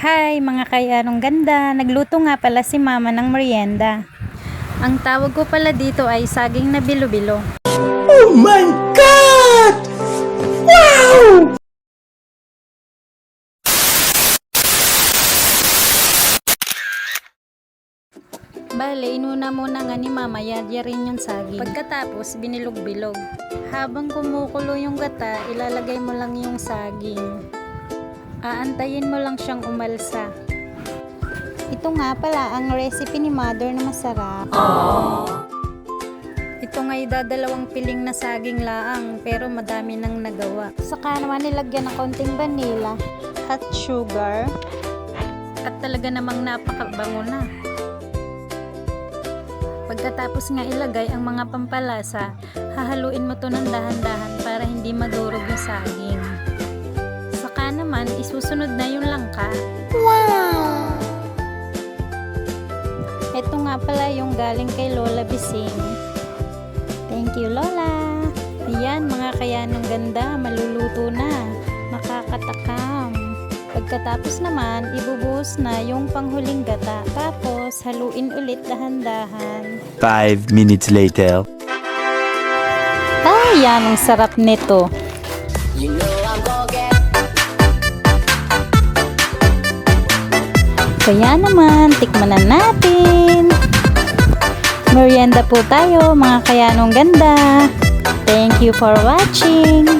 Hi mga kayanong ganda, nagluto nga pala si mama ng merienda. Ang tawag ko pala dito ay saging na bilo-bilo. Oh my God! Wow! Bale, inuna muna nga ni mama rin yung saging. Pagkatapos, binilog-bilog. Habang kumukulo yung gata, ilalagay mo lang yung saging. Aantayin mo lang siyang umalsa. Ito nga pala ang recipe ni mother na masarap. Ito nga'y dadalawang piling na saging laang pero madami nang nagawa. Saka naman nilagyan ng konting vanilla, hot sugar, at talaga namang napakabango na. Pagkatapos nga ilagay ang mga pampalasa, hahaluin mo to ng dahan-dahan para hindi madurog yung saging. Isusunod na yung langka. Wow! Ito nga pala yung galing kay Lola Bising. Thank you, Lola! Ayan, mga kayanong ganda, maluluto na. Nakakatakam. Pagkatapos naman, ibubuhos na yung panghuling gata. Tapos, haluin ulit dahan-dahan. Five minutes later. Ay, yan ang sarap nito. Kaya naman, tikman na natin. Merienda po tayo, mga kayanong ganda. Thank you for watching.